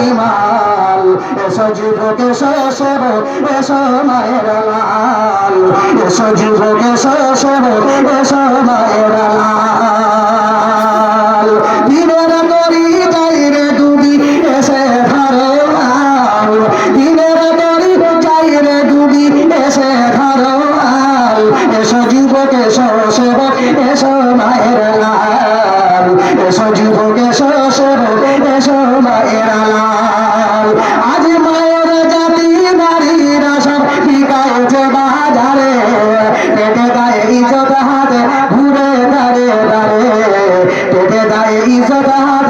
নাই মাল। এসো যুবক, এসো সেবক, এসো মায়ের লাল। এসো যুবক, এসো সেবক, এসো মায়ের লাল। দিনের করি যাই রে ডুবি এসে ধরো আল। দিনের করি যাই রে ডুবি এসে ধরো আল। এসো যুবক, এসো সেবক, এসো মায়ের আজ মায়ের জাতি নারীরা সব বিকাইছে বাজারে পেটে গায়ে ইজ্জত হাতে ঘুরে দাঁড়ে দাঁড়ে পেটে গায়ে ইজত হাতে